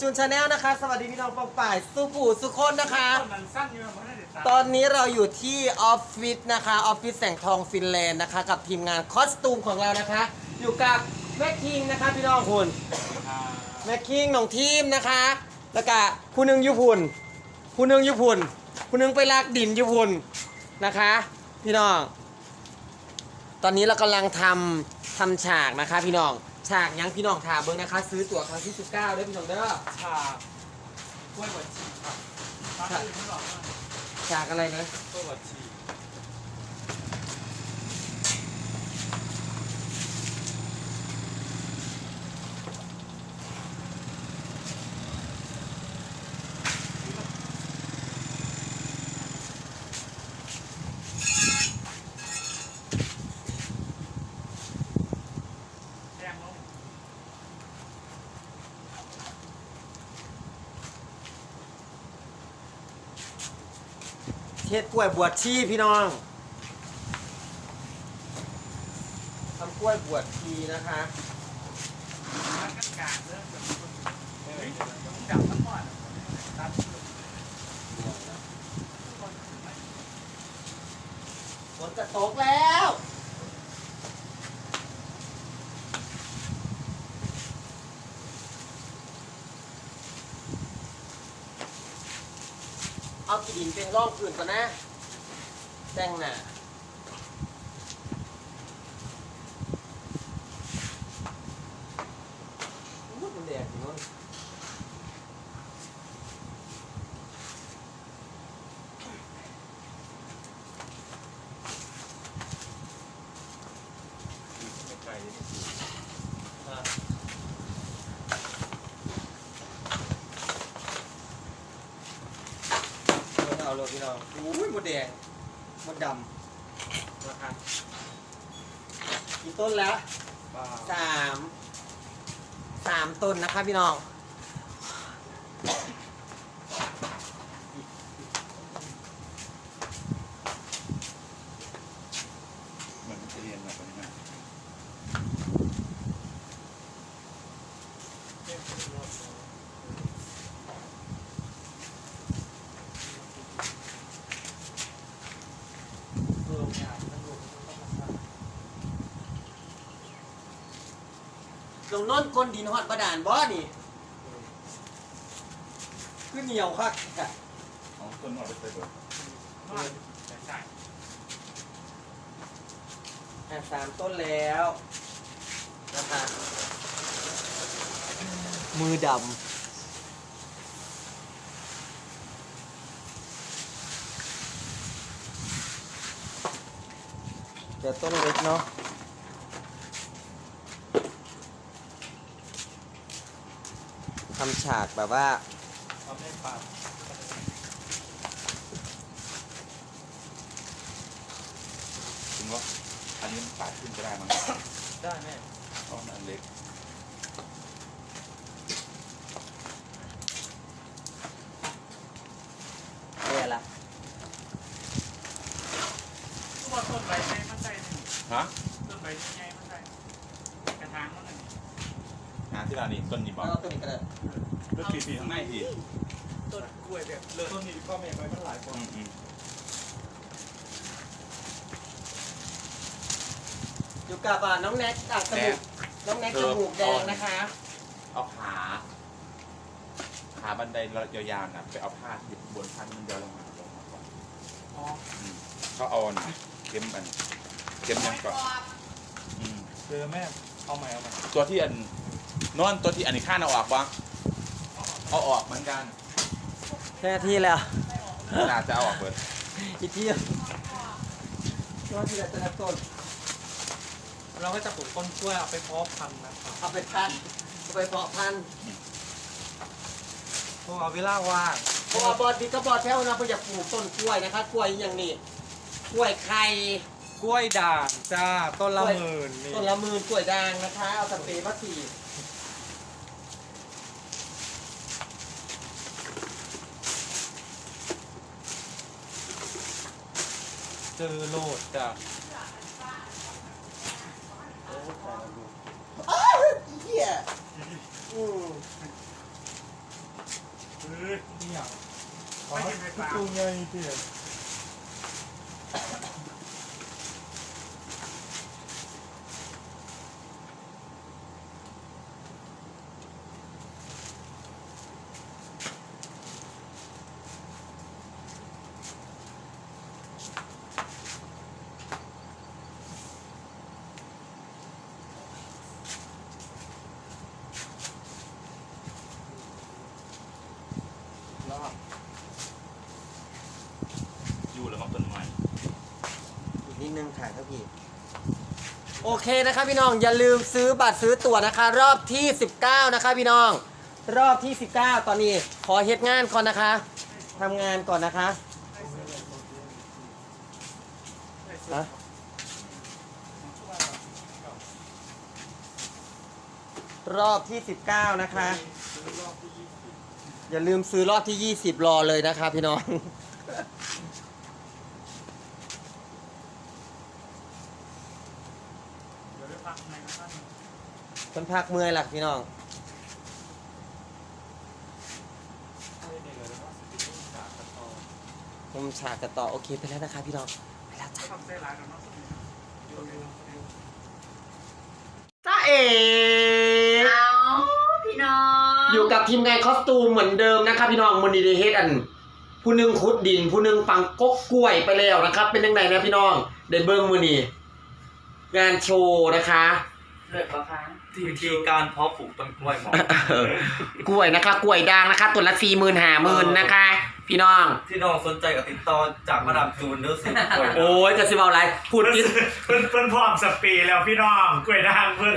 จูนชาแนลนะคะ สวัสดีพี่น้องปองป่ายสุปู่สุคนนะคะต้นมันสั้นอยู่มันไม่ได้ตามตอนนี้เราอยู่ที่ออฟฟิศนะคะออฟฟิศแสงทองฟินแลนด์นะคะ กับทีมงานคอสตูมของเรานะคะ อยู่กับแม่คิงนะคะพี่น้องคุณอ่าแม่คิงหนองทีมนะคะ แล้วก็ผู้หนึงอยุพุนผู้หนึงอยุพุนผู้หนึงไปลากดินอยุพุนนะคะ พี่น้อง ตอนนี้เรากำลังทำทำฉากนะคะ พี่น้อง ฉากยังพี่น้องถามเบิ้งนะคะ ซื้อตั๋วครั้งที่ 19ด้วยพี่น้องเด้อฉากกล้วยบดชีครับตามที่เขาบอกว่าฉากอะไรนะกล้วยบดชีแเฮ็ดกล้วยบวชชีพี่น้องทำกล้วยบวชชีนะคะฝนจะตกแล้ว กระดิ่งเป็นร่องอื่นก่อนนะแต่งหน้าอู้มันแดดอยู่นู้น ไม่ไกล อะ เอาเลยพี่น้องอุ้ยหมดแดงหมดดำราคากี่ต้นแล้วบ้าสามสามต้นนะคะพี่น้อง เหมือนจะเรียนแบบนี้นะ ลงโน้นก้นดินหอดประดานบ่นี่คือเหนียวคักค่ะของต้นหอดไปเบิดใช่ใช่อะสามต้นแล้วนะคะมือดำเดี๋ยวต้นเล็กเนาะ ทำฉากแบบว่าเอาไม่ปาดถึงว่าอันนี้มันปาดขึ้นก็ได้มั้งได้แม่เพราะมันอันเล็ก เนี่ยละ ทุกคนต้นใบไม้มันใส่หนึ่ง ฮะ ต้นใบใหญ่มันใส่กระถางมันหนึ่ง งานที่ร้านนี้ต้นนี้บอกเอาตัวนี้ก็ได้ต้นปีปีข้างในทีต้นกล้วยแบบเลิศต้นนี้ก็แม่ไว้มันหลายคนอืมอืมอยู่กับอ่าน้องแน็กอะจมูกน้องแน็กจมูกแดงนะคะเอาขาขาบันไดยาวๆนะไปเอาผ้าที่บนพันมันเดียวลงมาลงมาก่อนอ๋อ อืมเขาเอาน่ะเข็มอันเข็มยังก่อนอืมเจอแม่ เอาใหม่เอาใหม่ตัวที่อัน นอนตัวที่อันนี้ข้านเอาออกบ้างเอาออกเหมือนกันแค่ที่แล้วน่าจะเอาออกเบิดอีกที่ช่วงที่เราจะรับต้นเราก็จะปลูกต้นกล้วยเอาไปเพาะพันธุ์นะครับเอาไปพันธุ์เอาไปเพาะพันธุ์เพราะเอาเวลาว่างเพราะว่าบอดดีก็บอดแถวนะเพื่ออยากปลูกต้นกล้วยนะคะกล้วยอย่างนี้กล้วยไข่กล้วยด่างจ้าต้นละหมื่นนี่ต้นละหมื่นกล้วยด่างนะคะเอาสเปรย์มาฉีด เจอโลดจ้ะอ้าวเหี้ยอืมเออเนี่ยไม่กินไฟฟ้าตู้ใหญ่เตี้ย รอบ อยู่แล้วก็ต้นไม้ อีกนิดนึงค่ะครับพี่ โอเคนะครับพี่น้องอย่าลืมซื้อบัตรซื้อตั๋วนะคะ รอบที่ 19 นะคะพี่น้อง รอบที่ 19 ตอนนี้ขอเฮ็ดงานก่อนนะคะทำงานก่อนนะคะฮะรอบที่ 19 นะคะ อย่าลืมซื้อรอบที่ 20 รอเลยนะคะพี่น้อง เดี๋ยวไปพักในนะครับคนพักเมื่อยหลักพี่น้อง ผมฉากกันต่อโอเคไปแล้วนะคะพี่น้อง ไปแล้วจ้ะทำได้หลายแล้วเนาะจ้าเอ๋เอาพี่น้องอยู่กับทีมงานคอสตูมเหมือนเดิมนะครับพี่น้องมันดีเดเฮดอัน ผู้หนึงขุดดิน ผู้หนึงปังกกกล้วยไปแล้วนะครับ เป็นยังไงนะพี่น้องได้เบิ้งมือนี้ งานโชว์นะคะ เลิศปะคะวิธีการเพาะปลูกต้นกล้วยหมอกล้วยนะคะ กล้วยด่างนะคะ ตัวละสี่หมื่นห้าหมื่นนะคะ พี่น้อง ที่น้องสนใจกับติดต่อจากมาดามจูนเด้อสิกล้วยโอ้ยกระซิบเอาอะไรพูดเพิ่นติดเพิ่นเพิ่นพร้อมสเปรย์แล้วพี่น้องกล้วยด่างเพิ่น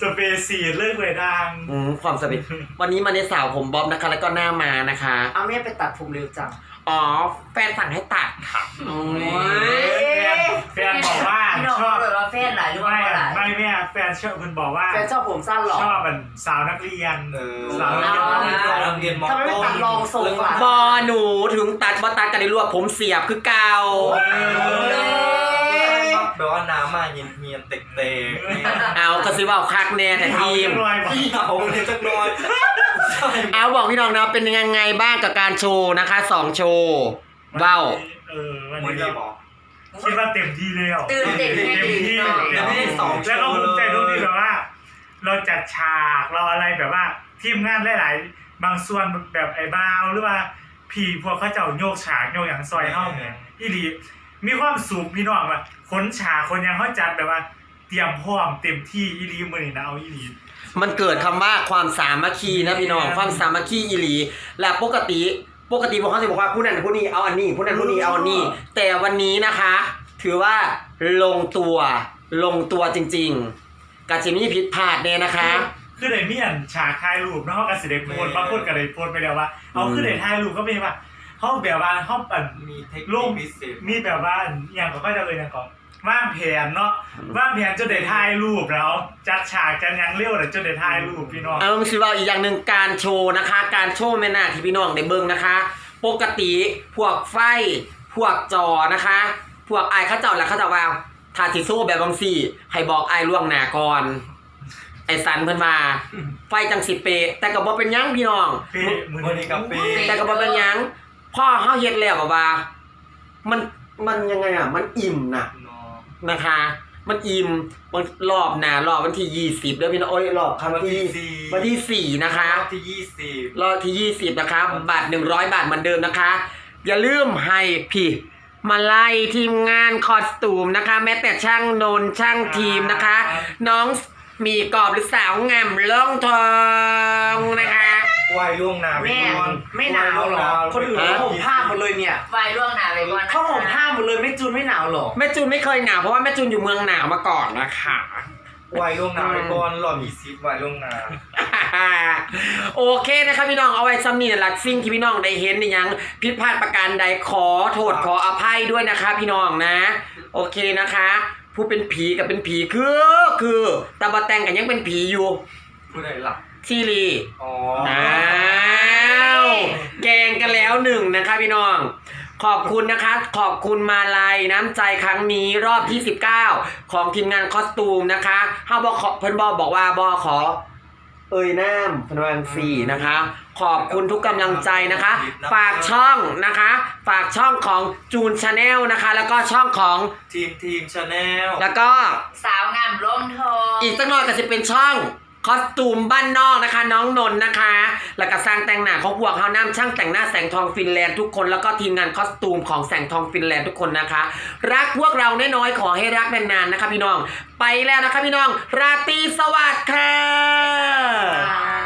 สเปรย์สีดเลือกกล้วยด่าง อืมความสบิวันนี้มาในสาวผมบ๊อบนะคะ แล้วก็หน้ามานะคะ เอาแม่ไปตัดผมเร็วจัง อ๋อ แฟนสั่งให้ตัดค่ะ โอ้ย แฟนบอกว่า แม่แฟนชอบเพิ่นบอกว่าแฟนชอบผมสั้นเหรอชอบเป็นสาวนักเรียนเออสาวนันักเรียนสาวนักเรียนมอทำไมไม่ต้นตัดรองทรงล่ะบอหนูถึงตัดบอตัดกันในรวบผมเสียบคือเก่าแบบว่าน้ำมาเย็นเฮียนเต็กเตกเอากระซิบเอาคักแน่แต่ทีมรวยบอกพี่เขาเนี่ยจักหน้อยใช่เอาบอกพี่น้องนะเป็นยังไงบ้างกับการโชว์นะคะสองโชว์เบ้าเออวันวันนี้นี้เราบอก คิดว่าเต็มที่แล้วตื่นเต้นให้เต็มดีที่หน่อยเต็มที่สองแล้วก็ภูมิใจตรงที่แบบว่า เราจัดฉากเราอะไรแบบว่าทีมงานหลาย ๆ บางส่วนแบบไอ้บ้าวหรือว่าผีพวกเขาเจ้าโยกฉากโยกอย่างซอยเฮ้าเนี่ยอีหลีมีความสุขพี่น้องว่าคนฉากคนยังเขาจัดแบบว่า เตรียมพร้อมเต็มที่อีหลีมือนี่นะเอาอีหลี มันเกิดคำว่าความสามัคคีนะพี่น้องความสามัคคีอีหลี และปกติ ปกติพวกเขาจะบอกว่าผู้นั้นผู้นี้เอาอันนี้ผู้นั้นผู้นี้เอาอันนี้ แต่วันนี้นะคะ ถือว่าลงตัวลงตัวจริง ๆกาจะมีผิดพลาดเนี่ยนะคะ คือในเมียนฉากถ่ายรูปเนาะเขาก็สิได้โพสต์บางคนก็ได้โพสต์ไปแล้วว่าเอาคือได้ถ่ายรูปก็เป็นว่าเขาแบบว่าเขาปั่นมีเทคลนิคงพิเศษมีแบบว่าอย่างก็จะเลยอย่างก่อน ว่างแผนเนาะว่างแผนจนได้ถ่ายรูปแล้วจัดฉากจัดหยังเร็วแต่จนได้ถ่ายรูปพี่น้องเอาสิว่าอีกอย่างหนึ่งการโชว์นะคะ การโชว์แม่นาคที่พี่น้องได้เบิ่งนะคะ ปกติพวกไฟ พวกจอนะคะ พวกไอายเข้าเจ้าแล้วเข้าเจ้าว่าถ้าสิโซ่แบบบางสี่ให้บอกไอายล่วงหน้าก่อนไอสันเพิ่นว่าไฟจังสิเปะแต่ก็บ่เป็นหยังพี่น้องเป้มือวันนี้กับปีแต่ก็บ่เป็นหยังพ่อเฮาเฮ็ดแล้วแบบว่า มันมันยังไงอะ มันอิ่มน่ะ เนาะนะคะ มันอิ่มมันรอบหน้ารอบวันที่ยี่สิบแล้วพี่น้องโอ้ยรอบครั้งวันที่ที่สี่วันที่สี่นะคะ ที่ยี่สิบรอบที่ยี่สิบนะคะบาทหนึ่งร้อยบาทเหมือนเดิมนะคะ อย่าลืมให้พี่มาไล่ทีมงานคอสตูมนะคะ แม้แต่ช่างนนท์ช่างทีมนะคะ น้องมีกรอบหรือสาวงามล่องทองนะคะ วายล่วงหน้าแม่ไม่หนาวหรอคนอื่นเขาห่มผ้าหมดเลยเนี่ยไฟล่วงหน้าไปก่อนนะคะเขาห่มผ้าหมดเลยไม่จูนไม่หนาวหรอแม่จูนไม่เคยหนาวเพราะว่าแม่จูนอยู่เมืองหนาวมาก่อนนะคะวายล่วงหน้าไปก่อนรอมีซิปวายล่วงหน้า โอเคนะครับพี่น้องเอาไว้ซ้ำนี่แหละสิ่งที่พี่น้องได้เห็นนี่ยังผิดพลาดประการใดขอโทษขออภัยด้วยนะคะ พี่น้องนะ โอเคนะคะผู้เป็นผีกับเป็นผีคือ คือแต่บาแตงกันยังเป็นผีอยู่ผู้ใดหลับ ซีรีส์อ๋ออ้าวแกงกันแล้วหนึ่งนะคะพี่น้อง ขอบคุณนะคะ ขอบคุณมาลัยน้ำใจครั้งนี้รอบที่ 19 ของทีมงานคอสตูมนะคะเฮาบอกขอเพิ่นบอกบอกว่าบอขอ เอ่ยน้ำพนวังสี่นะคะ ขอบคุณทุกกำลังใจนะคะ ฝากช่องนะคะ ฝากช่องของจูนชาแนลนะคะ แล้วก็ช่องของทีมทีมชาแนลแล้วก็สาวงามร่มทองอีกสักหน่อยก็จะเป็นช่อง คอสตูมบ้านนอกนะคะ น้องนนท์นะคะ แล้วก็สร้างแต่งหน้าของพวกเขาน้ำช่างแต่งหน้าแสงทองฟินแลนด์ทุกคน แล้วก็ทีมงานคอสตูมของแสงทองฟินแลนด์ทุกคนนะคะ รักพวกเราน้อยๆขอให้รักนานๆนะคะพี่น้อง ไปแล้วนะคะพี่น้อง ราตรีสวัสดิ์ค่ะ